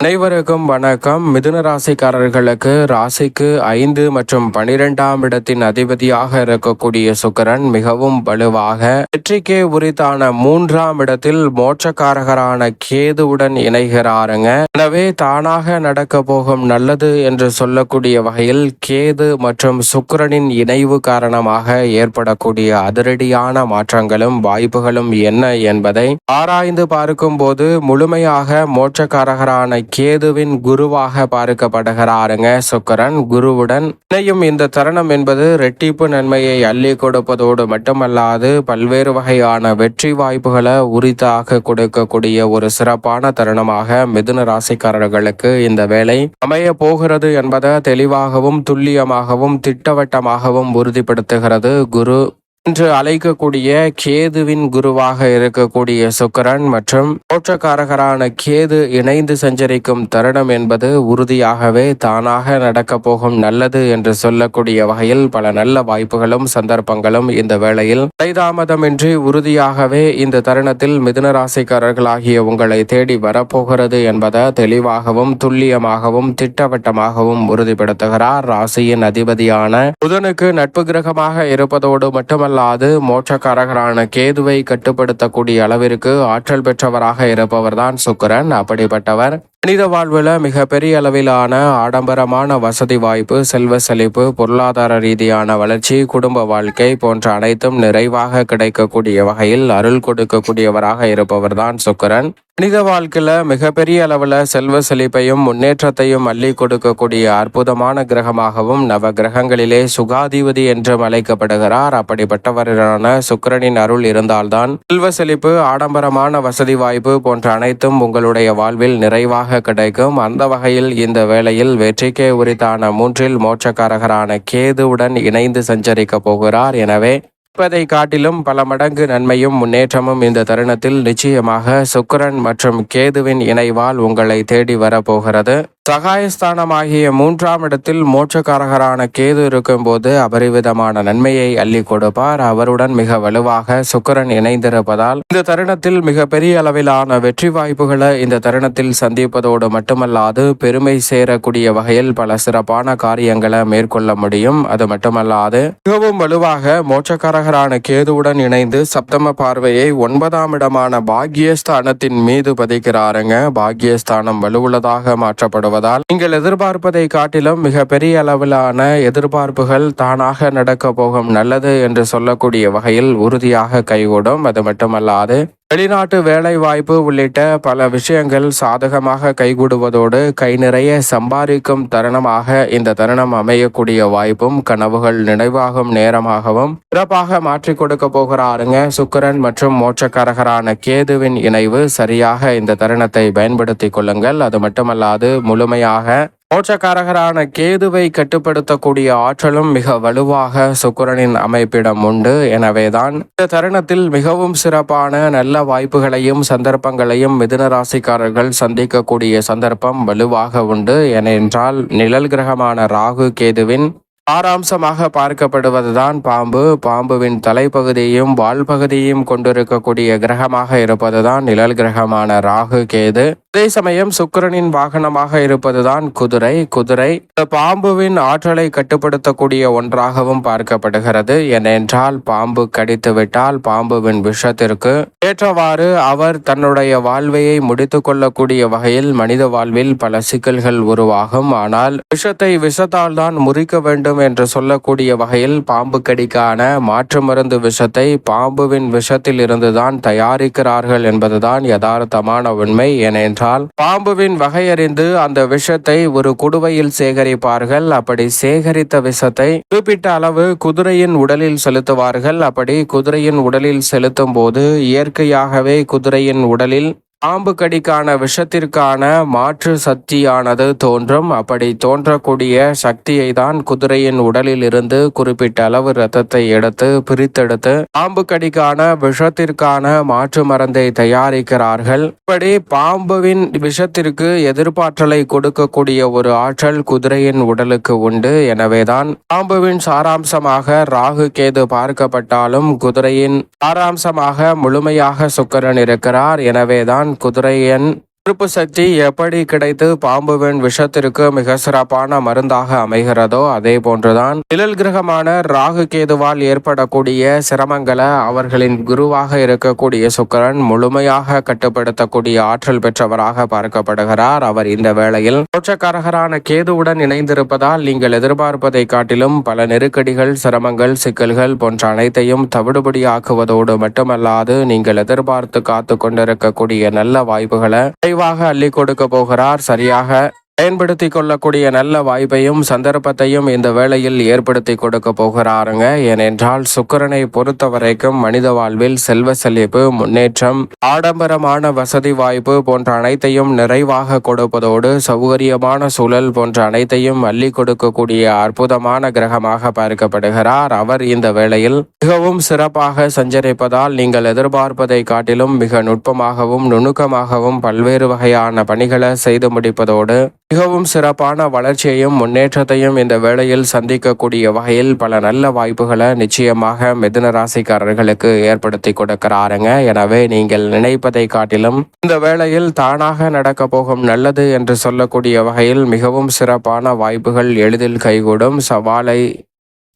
அனைவருக்கும் வணக்கம். மிதுன ராசிக்காரர்களுக்கு ராசிக்கு ஐந்து மற்றும் பனிரெண்டாம் இடத்தின் அதிபதியாக இருக்கக்கூடிய சுக்கிரன் மிகவும் வலுவாக வெற்றிக்கே உரித்தான மூன்றாம் இடத்தில் மோட்சக்காரகரான கேதுவுடன் இணைகிறாருங்க. எனவே தானாக நடக்க போகும் நல்லது என்று சொல்லக்கூடிய வகையில் கேது மற்றும் சுக்கரனின் இணைவு காரணமாக ஏற்படக்கூடிய அதிரடியான மாற்றங்களும் வாய்ப்புகளும் என்ன என்பதை ஆராய்ந்து பார்க்கும்போது முழுமையாக மோட்சக்காரகரான கேதுவின் குருவாக பார்க்கப்படுகிறாருங்க. சுக்கரன் குருவுடன் இணையும் இந்த தருணம் என்பது ரெட்டிப்பு நன்மையை அள்ளி கொடுப்பதோடு மட்டுமல்லாது பல்வேறு வகையான வெற்றி வாய்ப்புகளை உரித்தாக கொடுக்கக்கூடிய ஒரு சிறப்பான தருணமாக மிதுன ராசிக்காரர்களுக்கு இந்த வேலை அமைய போகிறது என்பதை தெளிவாகவும் துல்லியமாகவும் திட்டவட்டமாகவும் உறுதிப்படுத்துகிறது குரு என்று அழைக்கக்கூடிய கேதுவின் குருவாக இருக்கக்கூடிய சுக்கரன் மற்றும் மோட்சக்காரகரான கேது இணைந்து சஞ்சரிக்கும் தருணம் என்பது உறுதியாகவே தானாக நடக்க போகும் நல்லது என்று சொல்லக்கூடிய வகையில் பல நல்ல வாய்ப்புகளும் சந்தர்ப்பங்களும் இந்த வேளையில் தைதாமதமின்றி உறுதியாகவே இந்த தருணத்தில் மிதுன ராசிக்காரர்களாகிய உங்களை தேடி வரப்போகிறது என்பதை தெளிவாகவும் துல்லியமாகவும் திட்டவட்டமாகவும் உறுதிப்படுத்துகிறார் ராசியின் அதிபதியான புதனுக்கு நட்பு கிரகமாக இருப்பதோடு மட்டுமல்ல மட்டுமல்லாது மோட்சக்காரகரான கேதுவை கட்டுப்படுத்தக்கூடிய அளவிற்கு ஆற்றல் பெற்றவராக இருப்பவர்தான் சுக்கரன். அப்படிப்பட்டவர் மனித வாழ்வில் மிகப்பெரிய அளவிலான ஆடம்பரமான வசதி வாய்ப்பு செல்வ செழிப்பு பொருளாதார ரீதியான வளர்ச்சி குடும்ப வாழ்க்கை போன்ற அனைத்தும் நிறைவாக கிடைக்கக்கூடிய வகையில் அருள் கொடுக்கக்கூடியவராக இருப்பவர்தான் சுக்கரன். மனித வாழ்க்கையில் மிகப்பெரிய அளவில் செல்வ செழிப்பையும் முன்னேற்றத்தையும் அள்ளி கொடுக்கக்கூடிய அற்புதமான கிரகமாகவும் நவ கிரகங்களிலே சுகாதிபதி என்றும் அழைக்கப்படுகிறார். அப்படிப்பட்டவரான சுக்கரனின் அருள் இருந்தால்தான் செல்வ செழிப்பு ஆடம்பரமான வசதி வாய்ப்பு போன்ற அனைத்தும் உங்களுடைய வாழ்வில் நிறைவாக கிடைக்கும். அந்த வகையில் இந்த வேளையில் வெற்றிக்கே உரித்தான மூன்றில் மோட்சக்காரகரான கேதுவுடன் இணைந்து சஞ்சரிக்க போகிறார். எனவே இருப்பதை காட்டிலும் பல மடங்கு நன்மையும் முன்னேற்றமும் இந்த தருணத்தில் நிச்சயமாக சுக்கரன் மற்றும் கேதுவின் இணைவால் உங்களை தேடி வரப்போகிறது சகாயஸ்தானமாகிய மூன்றாம் இடத்தில் மோட்சக்காரகரான கேது இருக்கும்போது அபரிவிதமான நன்மையை அள்ளி கொடுப்பார். அவருடன் மிக வலுவாக சுக்கரன் இணைந்திருப்பதால் இந்த தருணத்தில் மிக பெரிய அளவிலான வெற்றி வாய்ப்புகளை இந்த தருணத்தில் சந்திப்பதோடு மட்டுமல்லாது பெருமை சேரக்கூடிய வகையில் பல சிறப்பான காரியங்களை மேற்கொள்ள முடியும். அது மட்டுமல்லாது மிகவும் வலுவாக மோட்சக்காரகரான கேதுவுடன் இணைந்து சப்தம பார்வையை ஒன்பதாம் இடமான பாக்கியஸ்தானத்தின் மீது பதிக்கிறாருங்க. பாக்கியஸ்தானம் வலுவுள்ளதாக மாற்றப்படும் வருவதால் நீங்கள் எதிர்பார்ப்பதை காட்டிலும் மிக பெரிய அளவிலான எதிர்பார்ப்புகள் தானாக நடக்க போகும் நல்லது என்று சொல்லக்கூடிய வகையில் உறுதியாக கைகூடும். அது மட்டுமல்லாது வெளிநாட்டு வேலைவாய்ப்பு உள்ளிட்ட பல விஷயங்கள் சாதகமாக கைகூடுவதோடு கை நிறைய சம்பாதிக்கும் தருணமாக இந்த தருணம் அமையக்கூடிய வாய்ப்பும் கனவுகள் நினைவாகும் நேரமாகவும் சிறப்பாக மாற்றி கொடுக்க போகிறாருங்க. சுக்கரன் மற்றும் மோட்சக்காரகரான கேதுவின் இணைவு சரியாக இந்த தருணத்தை பயன்படுத்திக் கொள்ளுங்கள். அது மட்டுமல்லாது முழுமையாக மோட்சக்காரகரான கேதுவை கட்டுப்படுத்தக்கூடிய ஆற்றலும் மிக வலுவாக சுக்கரனின் அமைப்பிடம் உண்டு. எனவேதான் இந்த தருணத்தில் மிகவும் சிறப்பான நல்ல வாய்ப்புகளையும் சந்தர்ப்பங்களையும் மிதுன ராசிக்காரர்கள் சந்திக்கக்கூடிய சந்தர்ப்பம் வலுவாக உண்டு. ஏனென்றால் நிழல் கிரகமான ராகு கேதுவின் சாராம்சமாக பார்க்கப்படுவதுதான் பாம்பு. பாம்புவின் தலைப்பகுதியையும் வால் பகுதியையும் கொண்டிருக்கக்கூடிய கிரகமாக இருப்பதுதான் நிழல் கிரகமான ராகு கேது. அதே சமயம் சுக்கரனின் வாகனமாக இருப்பதுதான் குதிரை. குதிரை பாம்புவின் ஆற்றலை கட்டுப்படுத்தக்கூடிய ஒன்றாகவும் பார்க்கப்படுகிறது. ஏனென்றால் பாம்பு கடித்துவிட்டால் பாம்புவின் விஷத்திற்கு ஏற்றவாறு அவர் தன்னுடைய வாழ்வையை முடித்துக் கொள்ளக்கூடிய வகையில் மனித வாழ்வில் பல சிக்கல்கள் உருவாகும். ஆனால் விஷத்தை விஷத்தால் தான் முறிக்க வேண்டும் என்று சொல்லக்கூடிய வகையில் பாம்பு கடிக்கான மாற்று மருந்து விஷத்தை பாம்புவின் விஷத்தில் இருந்துதான் தயாரிக்கிறார்கள் என்பதுதான் யதார்த்தமான உண்மை. ஏனென்றால் பாம்புவின் வகையறிந்து அந்த விஷத்தை ஒரு குடுவையில் சேகரிப்பார்கள். அப்படி சேகரித்த விஷத்தை குறிப்பிட்ட அளவு குதிரையின் உடலில் செலுத்துவார்கள். அப்படி குதிரையின் உடலில் செலுத்தும் போது இயற்கையாகவே குதிரையின் உடலில் பாம்பு கடிக்கான விஷத்திற்கான மாற்று சக்தியானது தோன்றும். அப்படி தோன்றக்கூடிய சக்தியை தான் குதிரையின் உடலில் இருந்து குறிப்பிட்ட அளவு இரத்தத்தை எடுத்து பிரித்தெடுத்து பாம்பு கடிக்கான விஷத்திற்கான மாற்று மருந்தை தயாரிக்கிறார்கள். இப்படி பாம்புவின் விஷத்திற்கு எதிர்பாற்றலை கொடுக்கக்கூடிய ஒரு ஆற்றல் குதிரையின் உடலுக்கு உண்டு. எனவேதான் பாம்புவின் சாராம்சமாக ராகு கேது பார்க்கப்பட்டாலும் குதிரையின் சாராம்சமாக முழுமையாக சுக்கரன் இருக்கிறார். எனவேதான் குதிரையன் எதிர்ப்பு சக்தி எப்படி கிடைத்து பாம்புவின் விஷத்திற்கு மிக சிறப்பான மருந்தாக அமைகிறதோ அதே போன்றுதான் நிழல் கிரகமான ராகு கேதுவால் ஏற்படக்கூடிய சிரமங்களை அவர்களின் குருவாக இருக்கக்கூடிய சுக்கரன் முழுமையாக கட்டுப்படுத்தக்கூடிய ஆற்றல் பெற்றவராக பார்க்கப்படுகிறார். அவர் இந்த வேளையில் தோற்றக்காரகரான கேதுவுடன் இணைந்திருப்பதால் நீங்கள் எதிர்பார்ப்பதை காட்டிலும் பல நெருக்கடிகள் சிரமங்கள் சிக்கல்கள் போன்ற அனைத்தையும் தவிடுபடியாக்குவதோடு மட்டுமல்லாது நீங்கள் எதிர்பார்த்து காத்து கொண்டிருக்கக்கூடிய நல்ல வாய்ப்புகளை விரைவாக அள்ளி கொடுக்க போகிறார். சரியாக பயன்படுத்தி கொள்ளக்கூடிய நல்ல வாய்ப்பையும் சந்தர்ப்பத்தையும் இந்த வேளையில் ஏற்படுத்தி கொடுக்க போகிறாருங்க. ஏனென்றால் சுக்கரனை பொறுத்த வரைக்கும் மனித வாழ்வில் செல்வ செழிப்பு முன்னேற்றம் ஆடம்பரமான வசதி வாய்ப்பு போன்ற அனைத்தையும் நிறைவாக கொடுப்பதோடு சௌகரியமான சூழல் போன்ற அனைத்தையும் அள்ளி கொடுக்கக்கூடிய அற்புதமான கிரகமாக பார்க்கப்படுகிறார். அவர் இந்த வேளையில் மிகவும் சிறப்பாக சஞ்சரிப்பதால் நீங்கள் எதிர்பார்ப்பதை காட்டிலும் மிக நுட்பமாகவும் நுணுக்கமாகவும் பல்வேறு வகையான பணிகளை செய்து முடிப்பதோடு மிகவும் சிறப்பான வளர்ச்சியையும் முன்னேற்றத்தையும் இந்த வேளையில் சந்திக்கக்கூடிய வகையில் பல நல்ல வாய்ப்புகளை நிச்சயமாக மிதுன ராசிக்காரர்களுக்கு ஏற்படுத்தி கொடுக்கிறாருங்க. எனவே நீங்கள் நினைப்பதை காட்டிலும் இந்த வேளையில் தானாக நடக்க போகும் நல்லது என்று சொல்லக்கூடிய வகையில் மிகவும் சிறப்பான வாய்ப்புகள் எளிதில் கைகூடும். சவாலை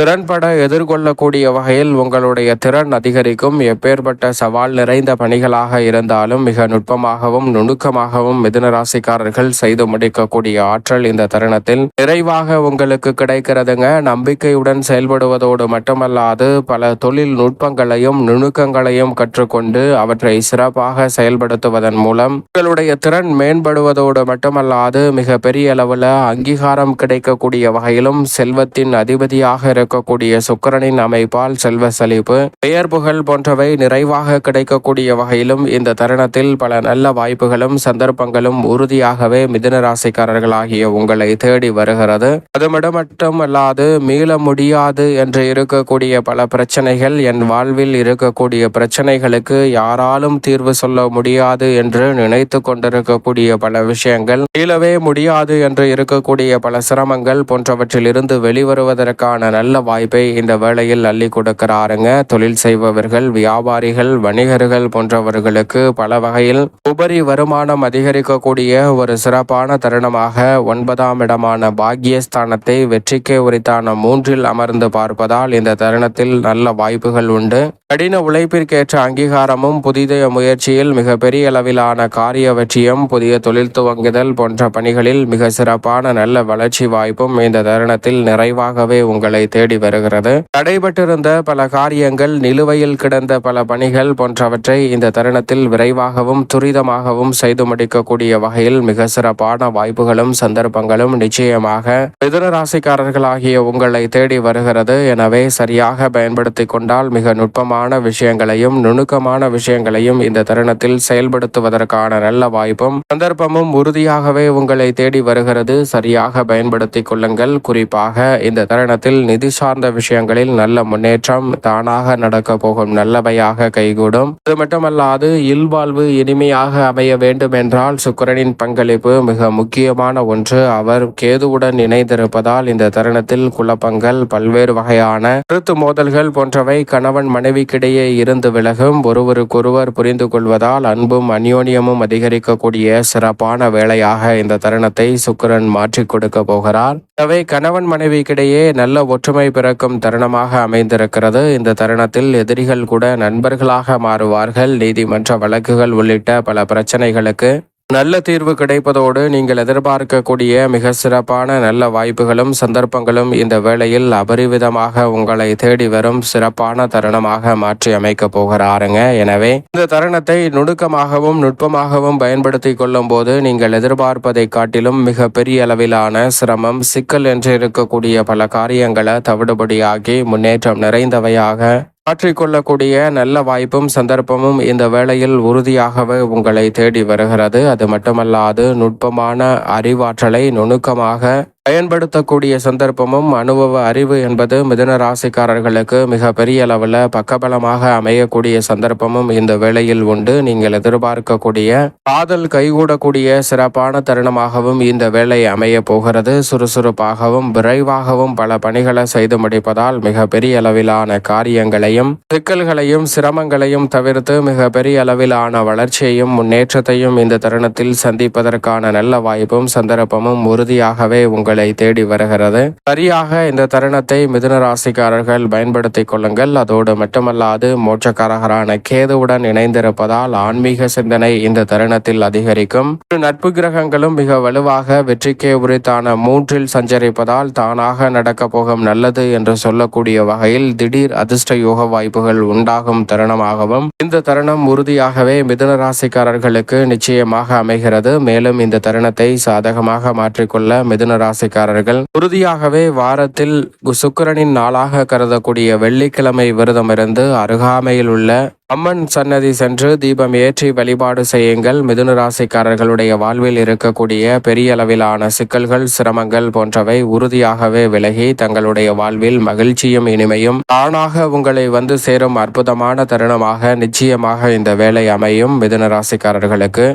திறன்பட எதிர்கொள்ளக்கூடிய வகையில் உங்களுடைய திறன் அதிகரிக்கும். எப்பேற்பட்ட சவால் நிறைந்த பணிகளாக இருந்தாலும் மிக நுட்பமாகவும் நுணுக்கமாகவும் மிதுன ராசிக்காரர்கள் செய்து முடிக்கக்கூடிய ஆற்றல் இந்த தருணத்தில் நிறைவாக உங்களுக்கு கிடைக்கிறதுங்க. நம்பிக்கையுடன் செயல்படுவதோடு மட்டுமல்லாது பல தொழில் நுட்பங்களையும் நுணுக்கங்களையும் கற்றுக்கொண்டு அவற்றை சிறப்பாக செயல்படுத்துவதன் மூலம் உங்களுடைய திறன் மேம்படுவதோடு மட்டுமல்லாது மிக பெரிய அளவில் அங்கீகாரம் கிடைக்கக்கூடிய வகையிலும் செல்வத்தின் அதிபதியாக இருக்கக்கூடிய சுக்கிரனின் அமைப்பால் செல்வ செழிப்பு பெயர் புகழ் போன்றவை நிறைவாக கிடைக்கக்கூடிய வகையிலும் இந்த தருணத்தில் பல நல்ல வாய்ப்புகளும் சந்தர்ப்பங்களும் உறுதியாகவே மிதுன ராசிக்காரர்களாகிய உங்களை தேடி வருகிறது. அது மீள முடியாது என்று இருக்கக்கூடிய பல பிரச்சனைகள் என் வாழ்வில் இருக்கக்கூடிய பிரச்சனைகளுக்கு யாராலும் தீர்வு சொல்ல முடியாது என்று நினைத்து கொண்டிருக்கக்கூடிய பல விஷயங்கள் மீளவே முடியாது என்று இருக்கக்கூடிய பல சிரமங்கள் போன்றவற்றிலிருந்து வெளிவருவதற்கான நல்ல வாய்ப்பை இந்த வேளையில் அள்ளி கொடுக்கிறாருங்க. தொழில் செய்பவர்கள் வியாபாரிகள் வணிகர்கள் போன்றவர்களுக்கு பல வகையில் உபரி வருமானம் அதிகரிக்கக்கூடிய ஒரு சிறப்பான தருணமாக ஒன்பதாம் இடமான பாக்கியஸ்தானத்தை வெற்றிக்கே உரித்தான மூன்றில் அமர்ந்து பார்ப்பதால் இந்த தருணத்தில் நல்ல வாய்ப்புகள் உண்டு. கடின உழைப்பிற்கேற்ற அங்கீகாரமும் புதிய முயற்சியில் மிகப்பெரிய அளவிலான காரிய வெற்றியும் புதிய தொழில் துவங்குதல் போன்ற பணிகளில் மிக சிறப்பான நல்ல வளர்ச்சி வாய்ப்பும் இந்த தருணத்தில் நிறைவாகவே உங்களை தேடி வருகிறது. தடைபட்டிருந்த பல காரியங்கள் நிலுவையில் கிடந்த பல பணிகள் போன்றவற்றை இந்த தருணத்தில் விரைவாகவும் துரிதமாகவும் செய்து முடிக்கக்கூடிய வகையில் மிக சிறப்பான வாய்ப்புகளும் சந்தர்ப்பங்களும் நிச்சயமாக மிதுன ராசிக்காரர்களாகிய உங்களை தேடி வருகிறது. எனவே சரியாக பயன்படுத்தி கொண்டால் மிக நுட்பமான விஷயங்களையும் நுணுக்கமான விஷயங்களையும் இந்த தருணத்தில் செயல்படுத்துவதற்கான நல்ல வாய்ப்பும் சந்தர்ப்பமும் உறுதியாகவே உங்களை தேடி வருகிறது. சரியாக பயன்படுத்தி கொள்ளுங்கள். குறிப்பாக இந்த தருணத்தில் நிதி சார்ந்த விஷயங்களில் நல்ல முன்னேற்றம் தானாக நடக்க போகும் நல்லவையாக கைகூடும். அது மட்டுமல்லாது இல்வாழ்வு இனிமையாக அமைய வேண்டும் என்றால் சுக்கிரனின் பங்களிப்பு மிக முக்கியமான ஒன்று. அவர் கேதுவுடன் இணைந்திருப்பதால் இந்த தருணத்தில் குழப்பங்கள் பல்வேறு வகையான கருத்து மோதல்கள் போன்றவை கணவன் மனைவிக்கிடையே இருந்து விலகும். ஒருவருக்கொருவர் புரிந்து கொள்வதால் அன்பும் அந்யோன்யமும் அதிகரிக்கக்கூடிய சிறப்பான வேலையாக இந்த தருணத்தை சுக்கிரன் மாற்றிக் கொடுக்க போகிறார். எனவே கணவன் மனைவிக்கிடையே நல்ல ஒற்றுமை பிறக்கும் தருணமாக அமைந்திருக்கிறது. இந்த தருணத்தில் எதிரிகள் கூட நண்பர்களாக மாறுவார்கள். நீதிமன்ற வழக்குகள் உள்ளிட்ட பல பிரச்சனைகளுக்கு நல்ல தீர்வு கிடைப்பதோடு நீங்கள் எதிர்பார்க்கக்கூடிய மிக சிறப்பான நல்ல வாய்ப்புகளும் சந்தர்ப்பங்களும் இந்த வேளையில் அபரிவிதமாக உங்களை தேடி வரும் சிறப்பான தருணமாக மாற்றி அமைக்க போகிறாருங்க. எனவே இந்த தருணத்தை நுணுக்கமாகவும் நுட்பமாகவும் பயன்படுத்தி கொள்ளும் போது நீங்கள் எதிர்பார்ப்பதை காட்டிலும் மிக பெரிய அளவிலான சிரமம் சிக்கல் என்று இருக்கக்கூடிய பல காரியங்களை தவிடுபடியாகி முன்னேற்றம் நிறைந்தவையாக மாற்றிக்கொள்ளக்கூடிய நல்ல வாய்ப்பும் சந்தர்ப்பமும் இந்த வேளையில் உறுதியாகவே உங்களை தேடி வருகிறது. அது மட்டுமல்லாது நுட்பமான அறிவாற்றலை நுணுக்கமாக பயன்படுத்தக்கூடிய சந்தர்ப்பமும் அனுபவ அறிவு என்பது மிதுன ராசிக்காரர்களுக்கு மிக பெரிய அளவில் பக்கபலமாக அமையக்கூடிய சந்தர்ப்பமும் இந்த வேளையில் உண்டு. நீங்கள் எதிர்பார்க்கக்கூடிய காதல் கைகூடக்கூடிய சிறப்பான தருணமாகவும் இந்த வேலை அமைய போகிறது. சுறுசுறுப்பாகவும் விரைவாகவும் பல பணிகளை செய்து முடிப்பதால் மிக பெரிய அளவிலான காரியங்களையும் சிக்கல்களையும் சிரமங்களையும் தவிர்த்து மிக பெரிய அளவிலான வளர்ச்சியையும் முன்னேற்றத்தையும் இந்த தருணத்தில் சந்திப்பதற்கான நல்ல வாய்ப்பும் சந்தர்ப்பமும் உறுதியாகவே உங்கள் தேடி வருகிறது. சரியாக இந்த தருணத்தை மிதுன ராசிக்காரர்கள் பயன்படுத்திக் கொள்ளுங்கள். அதோடு மட்டுமல்லாது மோட்சக்காரகரான கேதுவுடன் இணைந்திருப்பதால் ஆன்மீக சிந்தனை இந்த தருணத்தில் அதிகரிக்கும். நட்பு கிரகங்களும் மிக வலுவாக வெற்றிக்கே உரித்தான மூன்றில் சஞ்சரிப்பதால் தானாக நடக்கப் போகும் நல்லது என்று சொல்லக்கூடிய வகையில் திடீர் அதிர்ஷ்ட யோக வாய்ப்புகள் உண்டாகும் தருணமாகவும். இந்த தருணம் உறுதியாகவே மிதுன ராசிக்காரர்களுக்கு நிச்சயமாக அமைகிறது. மேலும் இந்த தருணத்தை சாதகமாக மாற்றிக்கொள்ள மிதுன ராசிக்காரர்கள் உறுதியாகவே வாரத்தில் சுக்கிரனின் நாளாக கருதக்கூடிய வெள்ளிக்கிழமை விரதம் இருந்து அருகாமையில் உள்ள அம்மன் சன்னதி சென்று தீபம் ஏற்றி வழிபாடு செய்யுங்கள். மிதுன ராசிக்காரர்களுடைய வாழ்வில் இருக்கக்கூடிய பெரிய அளவிலான சிக்கல்கள் சிரமங்கள் போன்றவை உறுதியாகவே விலகி தங்களுடைய வாழ்வில் மகிழ்ச்சியும் இனிமையும் தானாக உங்களை வந்து சேரும் அற்புதமான தருணமாக நிச்சயமாக இந்த வேலை அமையும் மிதுன ராசிக்காரர்களுக்கு.